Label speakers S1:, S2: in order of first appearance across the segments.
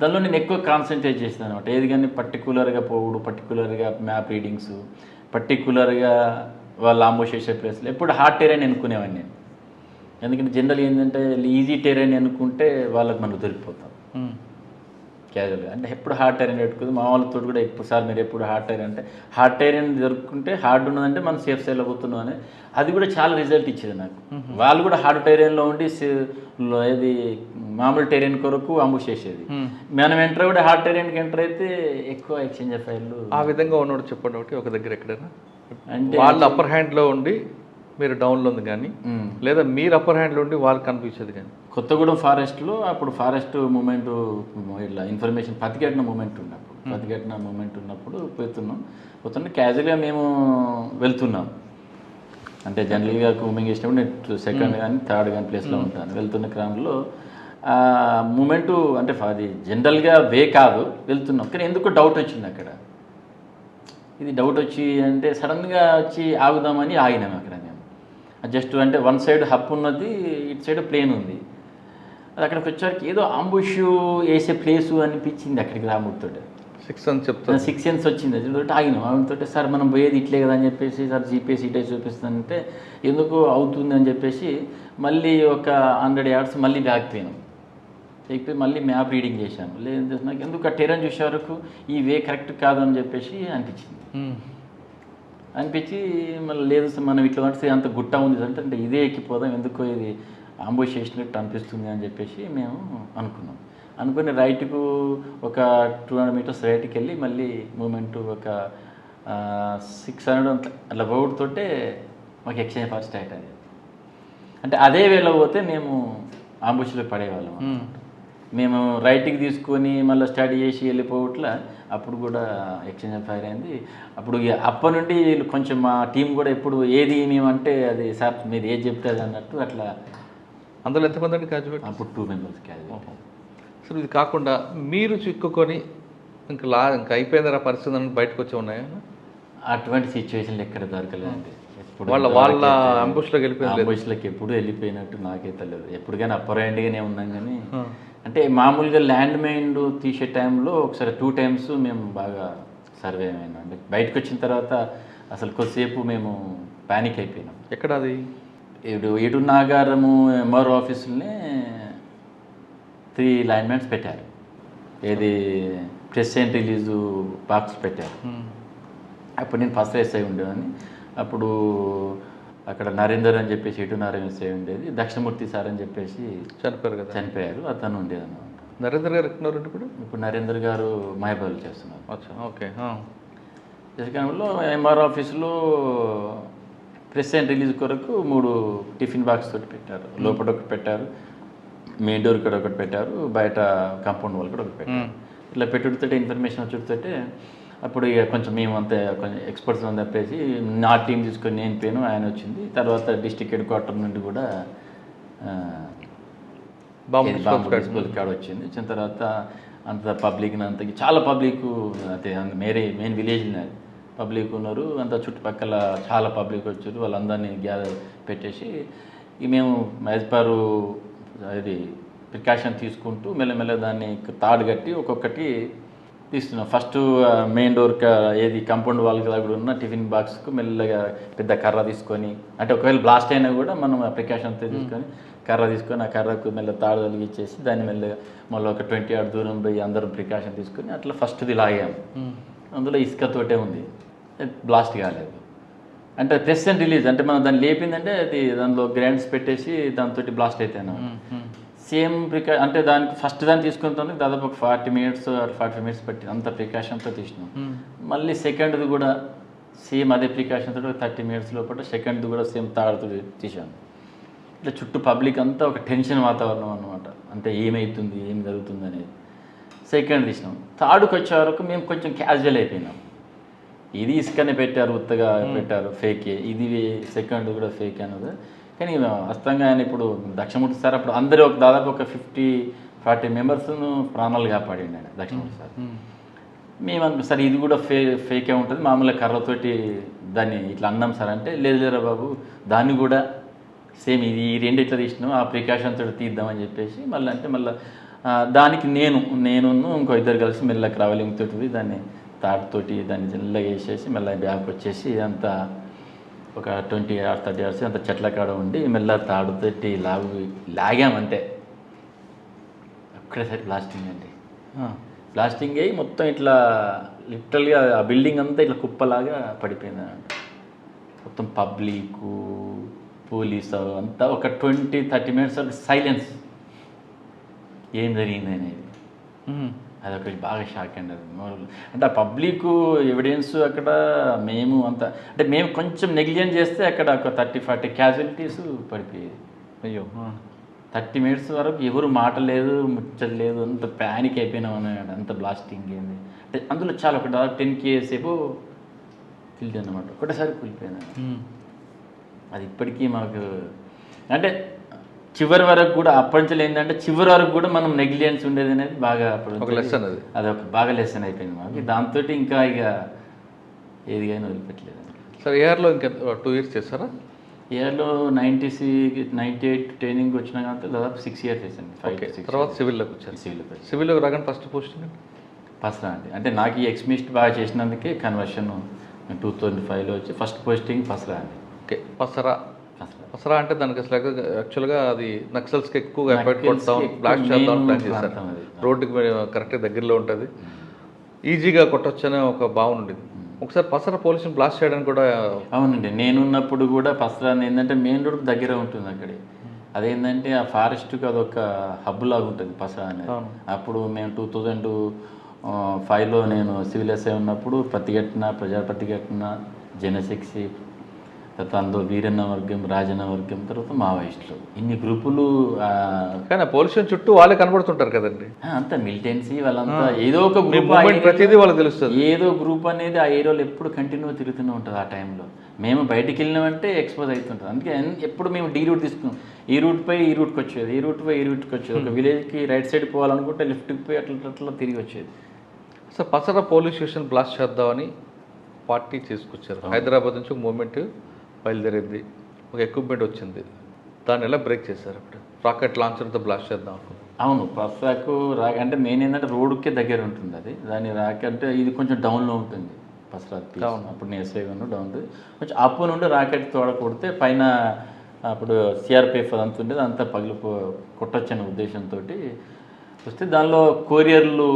S1: దానిలో నేను ఎక్కువ కాన్సన్ట్రేట్ చేస్తాను అనమాట ఏది కానీ పర్టికులర్గా పోవుడు పర్టికులర్గా మ్యాప్ రీడింగ్స్ పర్టికులర్గా వాళ్ళు ఆంబోష్ చేసే ప్లేస్లు ఎప్పుడు హార్డ్ టెరైన్ అనుకునేవాడిని నేను. ఎందుకంటే జనరల్ ఏంటంటే ఈజీ టెరైన్ అనుకుంటే వాళ్ళకి మనం దొరికిపోతాం. క్యాజువల్గా అంటే ఎప్పుడు హార్డ్ టైర్ పెట్టుకుంది. మా వాళ్ళతో కూడా ఎప్పుడు సార్ మీరు ఎప్పుడు హార్డ్ టైర్ అంటే హార్డ్ టైర్ అని దొరుకుంటే హార్డ్ ఉన్నదంటే మనం సేఫ్ సైడ్లో పోతున్నాం అని అది కూడా చాలా రిజల్ట్ ఇచ్చేది నాకు. వాళ్ళు కూడా హార్డ్ టైరియన్లో ఉండి ఏది మామూలు టైరియన్ కొరకు చేసేది. మనం ఎంటర్ కూడా హార్డ్ టైరియన్కి ఎంటర్ అయితే ఎక్కువ ఎక్స్చేంజ్ ఫైళ్ళు
S2: ఆ విధంగా ఉన్నోడు చెప్పండి ఒకటి ఒక దగ్గర ఎక్కడైనా?
S1: అంటే
S2: వాళ్ళు అప్పర్ హ్యాండ్లో ఉండి మీరు డౌన్లో ఉంది కానీ. లేదా మీరు అప్పర్ హ్యాండ్లో ఉండి వాళ్ళు కనిపించేది కానీ.
S1: కొత్తగూడెం ఫారెస్ట్లో అప్పుడు ఫారెస్ట్ మూమెంట్ ఇట్లా ఇన్ఫర్మేషన్ పతికెట్టిన మూమెంట్ ఉన్నప్పుడు పతికెట్టిన మూమెంట్ ఉన్నప్పుడు పోతున్నాం. పోతుంటే క్యాజువల్గా మేము వెళ్తున్నాం. అంటే జనరల్గా కూమింగ్ చేసినప్పుడు నేను సెకండ్ కానీ థర్డ్ కానీ ప్లేస్లో ఉంటాను. వెళ్తున్న క్రమంలో ఆ మూమెంట్ అంటే అది జనరల్గా వే కాదు వెళ్తున్నాం. కానీ ఎందుకో డౌట్ వచ్చింది అక్కడ. ఇది డౌట్ వచ్చి అంటే సడన్గా వచ్చి ఆగుదామని ఆగినాం అక్కడ. జస్ట్ అంటే వన్ సైడ్ హప్ ఉన్నది ఇటు సైడ్ ప్లేన్ ఉంది. అది అక్కడికి వచ్చేసరికి ఏదో అంబుష్ వేసే ప్లేసు అనిపించింది అక్కడికి రాముడితోటి.
S2: సిక్స్ అని చెప్తాను
S1: సిక్స్ సెన్స్ వచ్చింది. అది ఆగినాం. ఆమెతో సార్ మనం పోయేది ఇట్లే కదా అని చెప్పేసి సార్ జీపీఎస్ ఇటే చూపిస్తానంటే ఎందుకు అవుతుంది అని చెప్పేసి మళ్ళీ ఒక హండ్రెడ్ యార్డ్స్ మళ్ళీ బ్యాక్ పోయినాం. అయిపోయి మళ్ళీ మ్యాప్ రీడింగ్ చేశాను. లేదు నాకు ఎందుకు ఆ టెరన్ చూసే వరకు ఈ వే కరెక్ట్ కాదు అని చెప్పేసి అనిపించింది. అనిపించి మళ్ళీ లేదు సార్ మనం ఇట్లా అంటే అంత గుట్ట ఉంది అంటే అంటే ఇదే ఎక్కిపోదాం ఎందుకో ఇది అంబుష్ చేసినట్టు అనిపిస్తుంది అని చెప్పేసి మేము అనుకున్నాం. అనుకుని రైట్కు ఒక టూ హండ్రెడ్ మీటర్స్ రైట్కి వెళ్ళి మళ్ళీ మూమెంట్ ఒక సిక్స్ హండ్రెడ్ అట్లా తోటే మాకు ఎక్స్చేంజ్ ఫార్ స్టార్ట్ అయ్యేది. అంటే అదే వేలో పోతే మేము అంబుష్లో పడేవాళ్ళం మేము రైట్కి తీసుకొని మళ్ళీ స్టడీ చేసి వెళ్ళిపోవట్ల అప్పుడు కూడా ఎక్స్చేంజ్ ఫైర్ అయింది. అప్పుడు అప్పటి నుండి వీళ్ళు కొంచెం మా టీం కూడా ఎప్పుడు ఏది మేమంటే అది సార్ మీరు ఏది చెప్తే అది అన్నట్టు అట్లా
S2: అందులో ఎంతమంది పెట్టి
S1: అప్పుడు టూ మెంబర్స్ క్యారీ
S2: అసలు ఇది కాకుండా మీరు చిక్కుకొని ఇంకా లా ఇంకా అయిపోయిందా పరిస్థితి అని బయటకు వచ్చి ఉన్నాయా?
S1: అటువంటి సిచ్యువేషన్లు ఎక్కడ దొరకలేదండి. ఎప్పుడు
S2: వాళ్ళ వాళ్ళ అంబుష్లోకి వెళ్ళిపోయింది.
S1: అంబుష్లకి ఎప్పుడు వెళ్ళిపోయినట్టు నాకే తెలియదు. ఎప్పటికైనా అప్పర్ హ్యాండ్గానే ఉన్నాం కానీ. అంటే మామూలుగా ల్యాండ్ మైన్ తీసే టైంలో ఒకసారి టూ టైమ్స్ మేము బాగా సర్వే అయినాం. అంటే బయటకు వచ్చిన తర్వాత అసలు కొద్దిసేపు మేము ప్యానిక్ అయిపోయినాం.
S2: ఎక్కడ అది?
S1: ఇప్పుడు ఇటు నాగారము ఎంఆర్ ఆఫీసులనే త్రీ లైన్మెంట్స్ పెట్టారు. ఏది ప్రెస్ అండ్ రిలీజు బాక్స్ పెట్టారు. అప్పుడు నేను ఫస్ట్ రైస్ అయి ఉండేవాడిని. అప్పుడు అక్కడ నరేందర్ అని చెప్పేసి ఇటు నరేంద్ర అయి ఉండేది దక్షిణమూర్తి సార్ అని చెప్పేసి
S2: చనిపోయారు కదా.
S1: చనిపోయారు అతను ఉండేదన్నమాట.
S2: నరేంద్ర గారు ఎక్కడున్నారు ఇప్పుడు?
S1: ఇప్పుడు నరేందర్ గారు మహబాలు చేస్తున్నారు.
S2: ఓకే.
S1: జగన్లో ఎంఆర్ ఆఫీసులో ప్రెస్ అండ్ రిలీజ్ కొరకు మూడు టిఫిన్ బాక్స్ తోటి పెట్టారు. లోపల ఒకటి పెట్టారు మెయిన్ డోర్ కూడా ఒకటి పెట్టారు బయట కాంపౌండ్ వాళ్ళు కూడా ఒకటి పెట్టారు. ఇట్లా పెట్టుడితోటే ఇన్ఫర్మేషన్ వచ్చుడితోటే అప్పుడు ఇక కొంచెం మేము అంతే కొంచెం ఎక్స్పర్ట్స్ అని చెప్పేసి నా టీం తీసుకొని నేను పోయాను ఆయన వచ్చింది. తర్వాత డిస్టిక్ హెడ్ క్వార్టర్ నుండి కూడా
S2: బాంబు
S1: కార్డ్ వచ్చింది. వచ్చిన తర్వాత అంత పబ్లిక్ అంత చాలా పబ్లిక్ అదే మేరే మెయిన్ విలేజ్ పబ్లిక్ ఉన్నారు. అంత చుట్టుపక్కల చాలా పబ్లిక్ వచ్చారు. వాళ్ళందరినీ గ్యాదర్ పెట్టేసి ఇక మేము యాజ్ పర్ ఇది ప్రికాషన్ తీసుకుంటూ మెల్లమెల్ల దాన్ని తాడు కట్టి ఒక్కొక్కటి తీస్తున్నాం. ఫస్ట్ మెయిన్ డోర్ ఏది కాంపౌండ్ వాళ్ళకి దగ్గర ఉన్న టిఫిన్ బాక్స్కు మెల్లగా పెద్ద కర్ర తీసుకొని అంటే ఒకవేళ బ్లాస్ట్ అయినా కూడా మనం ప్రికాషన్ తీసుకొని కర్ర తీసుకొని ఆ కర్రకు మెల్ల తాడు తొలగిచ్చేసి దాన్ని మెల్లగా మళ్ళీ ఒక ట్వంటీ ఆర్ దూరం పోయి అందరం ప్రికాషన్ తీసుకొని అట్లా ఫస్ట్ది లాగాము అందులో ఇసుకతోటే ఉంది. బ్లాస్ట్ కాలేదు. అంటే ప్రెస్ అండ్ రిలీజ్ అంటే మనం దాన్ని లేపిందంటే అది దానిలో గ్రాండ్స్ పెట్టేసి దాంతో బ్లాస్ట్ అయితేనా? సేమ్ ప్రికా అంటే దానికి ఫస్ట్ దాన్ని తీసుకుంటాను దాదాపు ఒక ఫార్టీ మినిట్స్ ఫార్టీ మినిట్స్ పట్టి అంత ప్రికాషన్తో తీసినాం. మళ్ళీ సెకండ్ది కూడా సేమ్ అదే ప్రికాషన్తో థర్టీ మినిట్స్ లోపల సెకండ్ది కూడా సేమ్ తాడుతో తీసాను ఇట్లా చుట్టూ పబ్లిక్ అంతా ఒక టెన్షన్ వాతావరణం అనమాట అంటే ఏమవుతుంది ఏం జరుగుతుంది అనేది. సెకండ్ తీసినాం. థర్డ్కి వచ్చే వరకు మేము కొంచెం క్యాజువల్ అయిపోయినాం. ఇది ఇసుకనే పెట్టారు ఉత్తగా పెట్టారు ఫేకే ఇది సెకండ్ కూడా ఫేక్ అన్నది. కానీ వాస్తవంగా ఆయన ఇప్పుడు దక్షిణమూర్తి సార్ అప్పుడు అందరూ ఒక దాదాపు ఒక ఫిఫ్టీ ఫార్టీ మెంబర్స్ను ప్రాణాలు కాపాడిండు ఆయన దక్షిణమూర్తి సార్. మేము సార్ ఇది కూడా ఫే ఫేకే ఉంటుంది. మామూలుగా కర్రతోటి దాన్ని ఇట్లా అన్నాం సార్ అంటే లేదు లేరా బాబు దాన్ని కూడా సేమ్ ఇది ఈ రెండు ఇట్లా తీసినాం ఆ ప్రికాషన్ తోటి తీద్దామని చెప్పేసి మళ్ళీ అంటే మళ్ళీ దానికి నేను నేను ఇంకో ఇద్దరు కలిసి మెల్ల ట్రావెలింగ్ తోటి దాన్ని తాడుతోటి దాన్ని చిల్లగా వేసేసి మెల్ల బ్యాక్ వచ్చేసి అంతా ఒక ట్వంటీ ఆర్ థర్టీ అవర్స్ అంత చెట్ల కాడ ఉండి మెల్ల తట్టి లాగు లాగామంటే ఒక్కడేసారి బ్లాస్టింగ్ అండి. బ్లాస్టింగ్ అయ్యి మొత్తం ఇట్లా లిటరల్గా ఆ బిల్డింగ్ అంతా ఇట్లా కుప్పలాగా పడిపోయింది మొత్తం పబ్లిక్ పోలీసు అంతా ఒక ట్వంటీ థర్టీ మినిట్స్ వరకు సైలెన్స్ ఏం జరిగింది అనేది అదొకటి బాగా షాక్ అండి అది. అంటే ఆ పబ్లిక్ ఎవిడెన్స్ అక్కడ మేము అంత అంటే మేము కొంచెం నెగ్లిజెన్స్ చేస్తే అక్కడ ఒక థర్టీ ఫార్టీ క్యాజువలిటీస్ పడిపోయేది.
S2: అయ్యో
S1: థర్టీ మినిట్స్ వరకు ఎవరు మాట లేదు ముచ్చట లేదు అంత ప్యానిక్ అయిపోయినాం అన్నాడు అంత బ్లాస్టింగ్ ఏంది. అంటే అందులో చాలా ఒక దాదాపు టెన్ కేఎస్ ఏమో తెలియదు అనమాట ఒకటేసారి కూలిపోయింది అది ఇప్పటికీ మాకు అంటే చివరి వరకు కూడా అప్పటి నుంచి ఏంటంటే చివరి వరకు కూడా మనం నెగ్లిజెన్స్ ఉండేది అనేది బాగా అప్పుడు
S2: ఒక lesson అది.
S1: అది ఒక బాగా లెసన్ అయిపోయింది మాకు. దాంతో ఇంకా ఇక ఏది కానీ వదిలిపెట్టలేదు.
S2: సార్ ఏఆర్లో ఇంకా టూ ఇయర్స్ చేస్తారా?
S1: ఇయర్లో నైంటీ సి నైంటీ ఎయిట్ ట్రైనింగ్ వచ్చిన కాబట్టి దాదాపు సిక్స్ ఇయర్స్ వేసాను ఫైవ్ సిక్స్
S2: తర్వాత సివిల్లోకి వచ్చారు.
S1: సివిల్
S2: సివిల్లోకి రాగానే ఫస్ట్ పోస్టింగ్
S1: పసరా అండి. అంటే నాకు ఈ ఎక్స్మిస్ట్ బాగా చేసినందుకే కన్వర్షన్ టూ థౌజండ్ ఫైవ్లో వచ్చి ఫస్ట్ పోస్టింగ్ పసరా అండి.
S2: ఓకే పసరా
S1: పసరా
S2: పసరా అంటే దానికి అసలు యాక్చువల్గా అది నక్సల్స్కి ఎక్కువగా ఎఫెక్ట్ కొడతాం బ్లాస్ట్ చేద్దాం ప్లాన్ చేశారు. రోడ్డుకి కరెక్ట్ దగ్గరలో ఉంటుంది. ఈజీగా కొట్టొచ్చనే ఒక భావన ఉండేది ఒకసారి పసరా పోలీసుని బ్లాస్ట్ చేయడానికి కూడా
S1: అవునండి. నేనున్నప్పుడు కూడా పసరా ఏంటంటే మెయిన్ రోడ్ దగ్గర ఉంటుంది అక్కడ. అదేంటంటే ఆ ఫారెస్ట్కి అదొక హబ్ లాగా ఉంటుంది పసరా అనేది. అప్పుడు మేము టూ థౌజండ్ ఫైవ్లో నేను సివిల్ ఎస్ఐ ఉన్నప్పుడు ప్రతిఘటన ప్రజా ప్రతిఘటన జనశక్తి తర్వాత అందులో వీరన్న వర్గం రాజన్న వర్గం తర్వాత మావోయిస్టులు. ఇన్ని గ్రూపులు
S2: కానీ ఆ పోలీసుల చుట్టూ వాళ్ళే కనబడుతుంటారు కదండి.
S1: అంతా మిలిటెన్సీ వాళ్ళంతా ఏదో ఒక గ్రూప్
S2: ప్రతిదీ వాళ్ళకి తెలుస్తుంది.
S1: ఏదో గ్రూప్ అనేది ఆ ఏరియాలో ఎప్పుడు కంటిన్యూ తిరుగుతూనే ఉంటుంది ఆ టైంలో. మేము బయటికి వెళ్ళినామంటే ఎక్స్పోజ్ అవుతుంటుంది అందుకే ఎప్పుడు మేము డీ రూట్ తీసుకున్నాం. ఈ రూట్ పై ఈ రూట్కి వచ్చేది ఈ రూట్ పై ఈ రూట్కి వచ్చేది. ఒక విలేజ్కి రైట్ సైడ్ పోవాలనుకుంటే లెఫ్ట్కి పోయి అట్లా అట్లా తిరిగి వచ్చేది.
S2: So Pasara police station blast చేద్దామని పార్టీ చేసుకొచ్చారు హైదరాబాద్ నుంచి ఒక మూమెంట్ బయలుదేరింది. ఒక ఎక్విప్మెంట్ వచ్చింది. దాన్ని ఎలా బ్రేక్ చేశారు అప్పుడు? రాకెట్ లాంచర్తో బ్లాస్ట్ చేద్దాం
S1: అవును పర్సాకు రాక అంటే మెయిన్ ఏంటంటే రోడ్డుకే దగ్గర ఉంటుంది అది. దాని రాక అంటే ఇది కొంచెం డౌన్లో ఉంటుంది. పసరాత్ పీస్. అప్పుడు నేను ఎస్ఐ డౌన్ ఉంటుంది కొంచెం అప్పు నుండి రాకెట్ తోడ కొడితే పైన అప్పుడు సిఆర్పిఎఫ్ అదంతా ఉండేది అంతా పగిలిపో కొట్టొచ్చనే ఉద్దేశంతో వస్తే దానిలో కొరియర్లు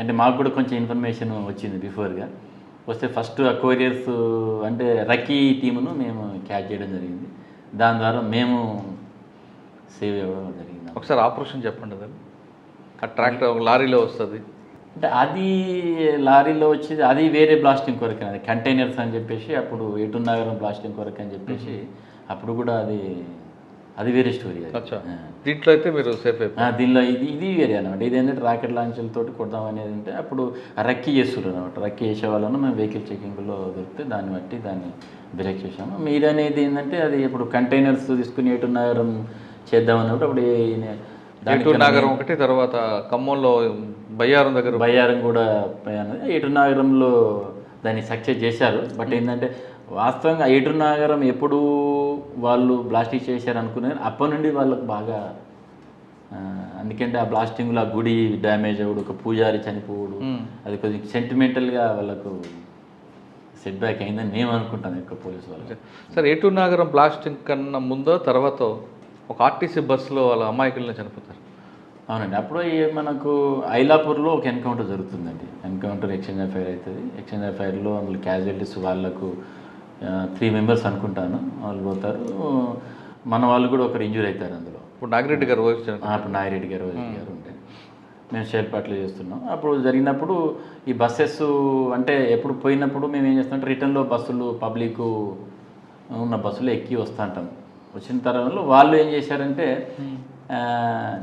S1: అంటే మాకు కూడా కొంచెం ఇన్ఫర్మేషన్ వచ్చింది బిఫోర్గా వస్తే ఫస్ట్ ఆ కొరియర్స్ అంటే రకీ టీమును మేము క్యాచ్ చేయడం జరిగింది. దాని ద్వారా మేము సేవ్ అవ్వడం జరిగింది.
S2: ఒకసారి ఆపరేషన్ చెప్పండి అది ఆ ట్రాక్టర్ ఒక లారీలో వస్తుంది.
S1: అంటే అది లారీలో వచ్చేది అది వేరే బ్లాస్టింగ్ కొరకు అది కంటైనర్స్ అని చెప్పేసి అప్పుడు ఎటున్నగరం బ్లాస్టింగ్ కొరకు అని చెప్పేసి అప్పుడు కూడా అది అది వేరే స్టోరీ.
S2: దీంట్లో అయితే మీరు సేఫ్
S1: దీనిలో ఇది ఇది వేరే అనమాట ఇది ఏంటంటే రాకెట్ లాంచ్లతోటి కొడదాం అనేది అంటే అప్పుడు రక్కీ చేస్తున్నారు అనమాట రక్కీ చేసే వాళ్ళను మేము వెహికల్ చెకింగ్లో దొరికితే దాన్ని బట్టి దాన్ని బ్రేక్ చేసాము మీరు అనేది ఏంటంటే అది ఇప్పుడు కంటైనర్స్ తీసుకుని ఎటున్నగరం చేద్దాం అన్నప్పుడు అప్పుడు
S2: ఎటు నగరం ఒకటి తర్వాత ఖమ్మంలో బయ్యారం దగ్గర
S1: బయ్యారం కూడా పోయాను ఏటు నాగరంలో దాన్ని సక్సెస్ చేశారు. బట్ ఏంటంటే వాస్తవంగా ఏటు నాగరం ఎప్పుడు వాళ్ళు బ్లాస్టింగ్ చేశారు అనుకున్నారు అప్పటి నుండి వాళ్ళకు బాగా ఆ, అందుకంటే ఆ బ్లాస్టింగ్లో ఆ గుడి డ్యామేజ్ అవ్వడు ఒక పూజారి చనిపోవడు.
S2: అది
S1: కొద్దిగా సెంటిమెంటల్గా వాళ్ళకు సెట్ బ్యాక్ అయిందని మేము అనుకుంటాను ఎక్కువ పోలీసు వాళ్ళు
S2: సరే ఎటు నగరం బ్లాస్టింగ్ కన్నా ముందో తర్వాత ఒక ఆర్టీసీ బస్సులో వాళ్ళ అమాయకులను చనిపోతారు.
S1: అవునండి. అప్పుడు ఈ మనకు ఐలాపూర్లో ఒక ఎన్కౌంటర్ జరుగుతుందండి. ఎన్కౌంటర్ ఎక్స్చేంజ్ అఫైర్ అవుతుంది. ఎక్స్చేంజ్ అఫైర్లో అందులో క్యాజువాలిటీస్ వాళ్ళకు త్రీ మెంబర్స్ అనుకుంటాను. వాళ్ళు పోతారు. మన వాళ్ళు కూడా ఒకరు ఇంజూర్ అవుతారు అందులో.
S2: ఇప్పుడు నాగిరెడ్డి గారు.
S1: అప్పుడు నాగిరెడ్డి గారు గారు ఉంటే. మేము షేర్పాట్లు చేస్తున్నాం. అప్పుడు జరిగినప్పుడు ఈ బస్సెస్ అంటే ఎప్పుడు పోయినప్పుడు మేము ఏం చేస్తాం రిటర్న్లో బస్సులు పబ్లిక్ ఉన్న బస్సులు ఎక్కి వస్తూ ఉంటాం వచ్చిన తరంలో వాళ్ళు ఏం చేశారంటే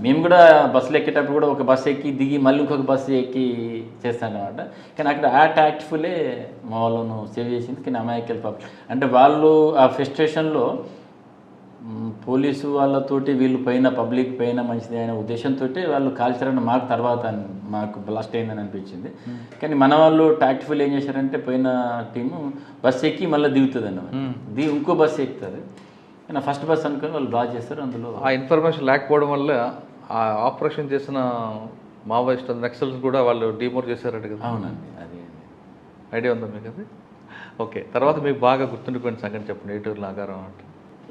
S1: మేము కూడా బస్సులు ఎక్కేటప్పుడు కూడా ఒక బస్సు ఎక్కి దిగి మళ్ళీ ఇంకొక బస్సు ఎక్కి చేస్తాం అనమాట కానీ అక్కడ ఆ ట్యాక్ట్ఫుల్లే మా వాళ్ళను సేవ్ చేసింది కానీ అమాయకులు పాపం. అంటే వాళ్ళు ఆ ఫ్రస్ట్రేషన్లో పోలీసు వాళ్ళతోటి వీళ్ళు పైన పబ్లిక్ పైన మంచిది అనే ఉద్దేశంతో వాళ్ళు కాల్చారని మాకు తర్వాత మాకు బ్లాస్ట్ అయిందని అనిపించింది. కానీ మన వాళ్ళు టాక్టిఫుల్ ఏం చేశారంటే పోయిన టీము బస్సు ఎక్కి మళ్ళీ దిగుతుంది అన్నమాట దిగి ఇంకో బస్సు ఎక్కుతారు కానీ ఫస్ట్ బస్ అనుకొని వాళ్ళు బ్లాక్ చేస్తారు అందులో.
S2: ఆ ఇన్ఫర్మేషన్ లేకపోవడం వల్ల ఆ ఆపరేషన్ చేసిన మావోయిస్ట్ నక్సల్స్ కూడా వాళ్ళు డిమోర్ చేశారట కదా.
S1: అవునండి అది
S2: ఐడియా ఉందా మీకు అది? ఓకే తర్వాత మీకు బాగా గుర్తుండిపోయిన సంగతి చెప్పండి ఏటూరు నాగారం అంటే.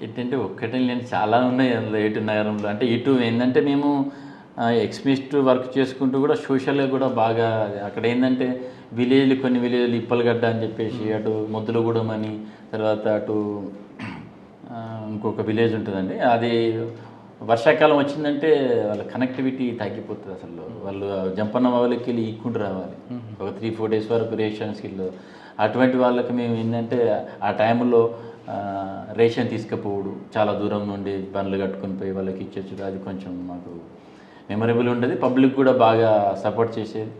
S1: ఏంటంటే ఒక్కటే లేని చాలా ఉన్నాయి అందులో ఇటు నగరంలో. అంటే ఇటు ఏంటంటే మేము ఎక్స్మిస్ట్ వర్క్ చేసుకుంటూ కూడా సోషల్గా కూడా బాగా అక్కడ ఏంటంటే విలేజ్లు కొన్ని విలేజ్లు ఇప్పలగడ్డ అని చెప్పేసి అటు ముద్దులగూడెం అని తర్వాత అటు ఇంకొక విలేజ్ ఉంటుందండి. అది వర్షాకాలం వచ్చిందంటే వాళ్ళ కనెక్టివిటీ తగ్గిపోతుంది అసలు. వాళ్ళు జంపన్న వాళ్ళకి వెళ్ళి ఈక్కుంటూ రావాలి. ఒక త్రీ ఫోర్ డేస్ వరకు రేషన్స్కి వెళ్ళు అటువంటి వాళ్ళకి మేము ఏంటంటే ఆ టైంలో రేషన్ తీసుకుపోవడు. చాలా దూరం నుండి బండ్లు కట్టుకొని పోయి వాళ్ళకి ఇచ్చొచ్చు అది కొంచెం మాకు మెమరబుల్ ఉండేది. పబ్లిక్ కూడా బాగా సపోర్ట్ చేసేది.